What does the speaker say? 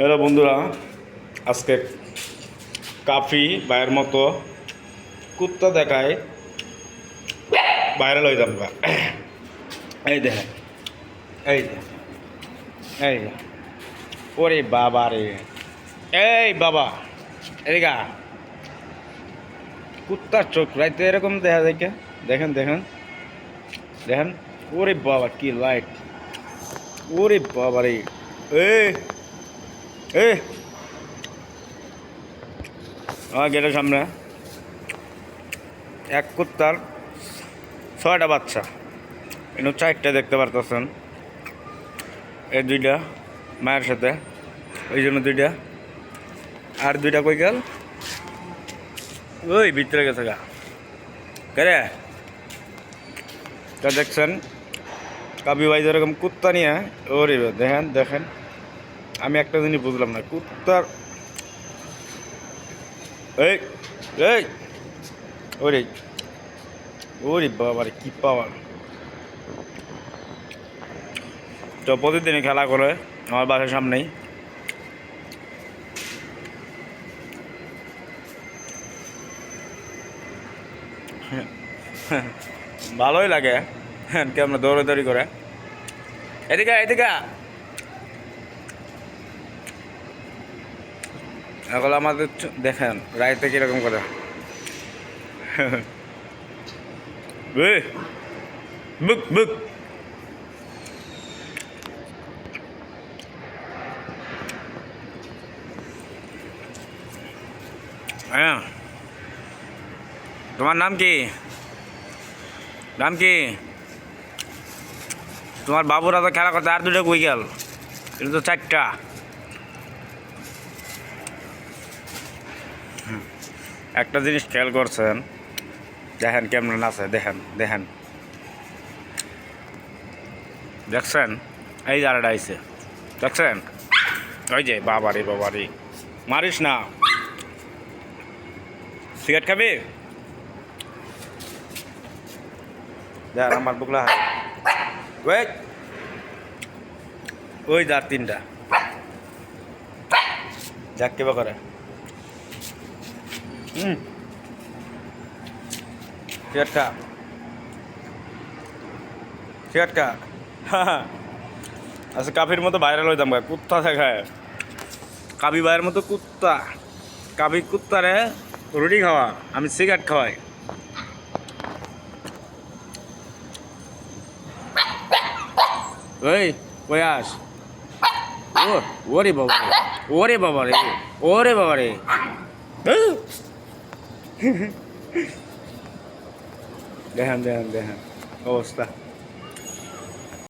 Hello বন্ধুরা, আজকে কাফি বাইরের মতো কুত্তা দেখায় ভাইরাল হয়ে যাব এই দেখেন, এই এই ওরে বাবা রে, এই বাবা এদিকা কুত্তার চোখ, রাইতে এরকম দেখা যায়? দেখেন দেখেন দেখেন। ওরে বাবা, কি লাইট ওরে বাবা রে এ এ গেটের সামনে এক কুত্তার ছয়টা বাচ্চা। এখানে চারটা দেখতে পারতেছেন। এই দুইটা মায়ের সাথে ওই জন্য দুইটা। আর দুইটা কই গেল? ওই ভিতরে গেছে গা। কেরে তা দেখছেন কাবি ভাই যেরকম কুত্তা নিয়ে, ওরে দেখেন দেখেন। আমি একটা জিনিস বুঝলাম না, কুত্তার এই এই, ওরে ওরে বাবারে, কি পাওয়ার তো প্রতিদিনই খেলা করে, আমার বাসার সামনেই। ভালোই লাগে, কেমন দৌড়াদৌড়ি করে। এদিকে এদিকে এখন আমাদের দেখেন, রাইতে কীরকম করে। বুক বুক হ্যাঁ। তোমার নাম কি? নাম কি? তোমার বাবুরা তো খেলা করতে, আর দুটো কই গেল এটা তো চারটা। একটা জিনিস খেয়াল করছেন, দেখেন কেমন আছে, দেখেন দেখেন। দেখছেন? এই যারাটা আইছে। দেখছেন? ওই যে, বাবারি বাবারি। মারিস না। সিগারেট খাবি? দেখ আমার বুকলা হয় ওই ওই যার তিনটা। যাক, কেবা করে। সিগারেট খা আচ্ছা কাফির মতো ভাইরাল হইতাম গা, কুত্তা দেখায় কাবি ভাইয়ের মতো কুত্তা। কাবি কুত্তারে রুটি খাওয়া, আমি সিগারেট খাওয়াই। ওই ওই আস? ও, ওরে বাবা ওরে বাবা রে, ওরে বাবা রে। উহ! দেখেন দেখেন দেখেন অবস্থা